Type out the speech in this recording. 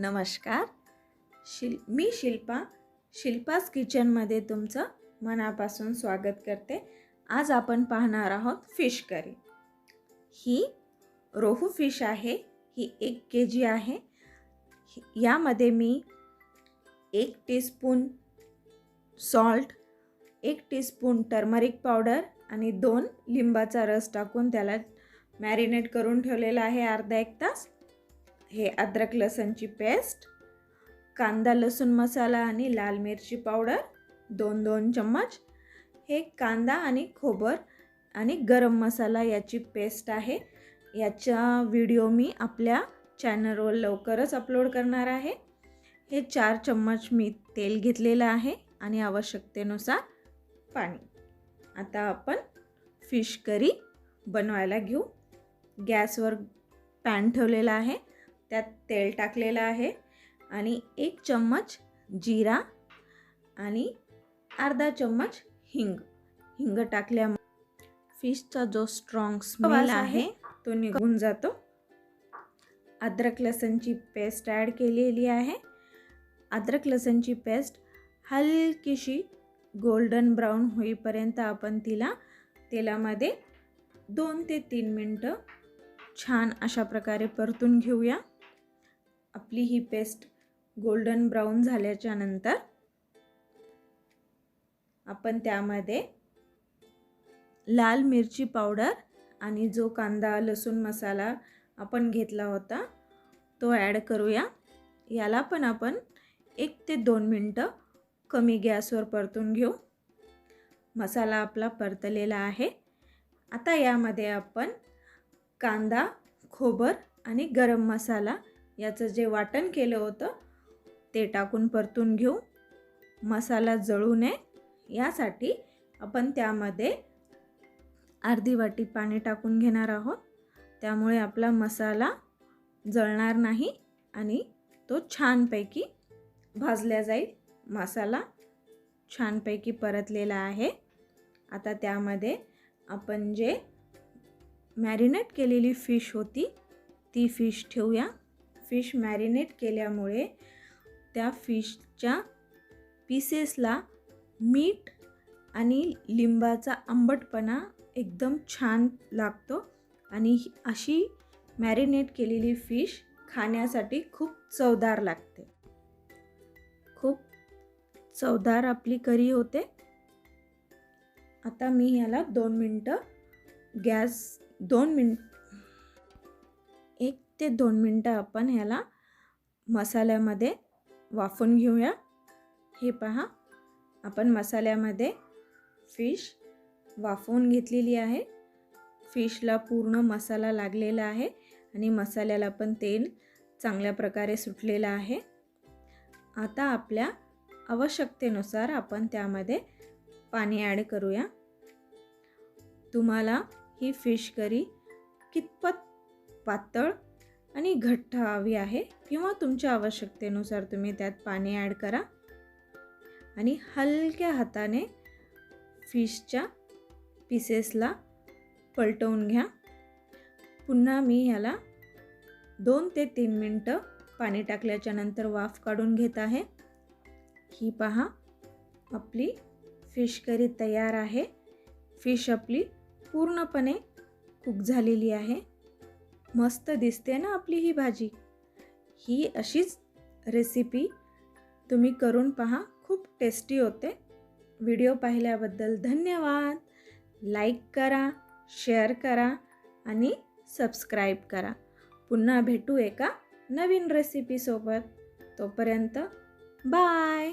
नमस्कार. शिल मी शिल्पा. शिल्पास किचनमध्ये तुमचं मनापासून स्वागत करते. आज आपण पाहणार आहोत फिश करी. ही रोहू फिश आहे. ही एक के जी आहे. यामध्ये मी एक टीस्पून सॉल्ट एक टीस्पून टर्मरिक पावडर आणि दोन लिंबाचा रस टाकून त्याला मॅरिनेट करून ठेवलेला आहे अर्धा एक तास. हे अद्रक लसणची पेस्ट कांदा लसूण मसाला आणि लाल मिरची पावडर दोन दोन चम्मच. हे कांदा आणि खोबर आणि गरम मसाला याची पेस्ट आहे. याचा व्हिडिओ मी आपल्या चॅनलवर लवकरच अपलोड करणार आहे. हे चार चम्मच मी तेल घेतलेलं आहे आणि आवश्यकतेनुसार पाणी. आता आपण फिश करी बनवायला घेऊ. गॅसवर पॅन ठेवलेला आहे. त्यात तेल टाकलेलं आहे आणि एक चम्मच जिरा आणि अर्धा चम्मच हिंग. हिंग टाकल्यामुळे फिशचा जो स्ट्रॉंग स्मेल आहे, तो निघून जातो. अद्रक लसणची पेस्ट ॲड केलेली आहे. अद्रक लसणची पेस्ट हलकीशी गोल्डन ब्राऊन होईपर्यंत आपण तिला तेलामध्ये दोन ते तीन मिनटं छान अशा प्रकारे परतून घेऊया. आपली ही पेस्ट गोल्डन ब्राऊन झाल्याच्यानंतर आपण त्यामध्ये लाल मिरची पावडर आणि जो कांदा लसूण मसाला आपण घेतला होता तो ॲड करूया. याला पण आपण एक ते दोन मिनटं कमी गॅसवर परतून घेऊ. मसाला आपला परतलेला आहे. आता यामध्ये आपण कांदा खोबर आणि गरम मसाला याचं जे वाटण केलं होतं ते टाकून परतून घेऊ. मसाला जळू नये. यासाठी आपण त्यामध्ये अर्धी वाटी पाणी टाकून घेणार आहोत. त्यामुळे आपला मसाला जळणार नाही आणि तो छानपैकी भाजल्या जाईल. मसाला छानपैकी परतलेला आहे. आता त्यामध्ये आपण जे मॅरिनेट केलेली फिश होती ती फिश ठेवूया. फिश मॅरिनेट केल्यामुळे त्या फिशच्या पीसेसला मीठ आणि लिंबाचा आंबटपणा एकदम छान लागतो. आणि ही- अशी मॅरिनेट केलेली फिश खाण्यासाठी खूप चवदार लागते. खूप चवदार आपली करी होते. आता मी ह्याला दोन मिनटं गॅस दोन मिनट ते दोन मिनटं आपण ह्याला मसाल्यामध्ये वाफून घेऊया. हे पहा आपण मसाल्यामध्ये फिश वाफवून घेतलेली आहे. फिशला पूर्ण मसाला लागलेला आहे आणि मसाल्याला पण तेल चांगल्या प्रकारे सुटलेलं आहे. आता आपल्या आवश्यकतेनुसार आपण त्यामध्ये पाणी ॲड करूया. तुम्हाला ही फिश करी कितपत पातळ आणि घट्ट हवी आहे किंवा तुमच्या आवश्यकतेनुसार तुम्ही त्यात पाणी ॲड करा. आणि हलक्या हाताने फिशच्या पीसेसला पलटवून घ्या. पुन्हा मी ह्याला दोन ते तीन मिनटं पाणी टाकल्याच्या नंतर वाफ काढून घेत आहे. ही पहा आपली फिश करी तयार आहे. फिश आपली पूर्णपणे कुक झालेली आहे. मस्त दिसते ना आपली ही भाजी. ही अशीच रेसिपी तुम्ही करून पहा खूप टेस्टी होते. व्हिडिओ पाहिल्याबद्दल धन्यवाद. लाईक करा शेअर करा आणि सबस्क्राईब करा. पुन्हा भेटू एका नवीन रेसिपीसोबत तोपर्यंत बाय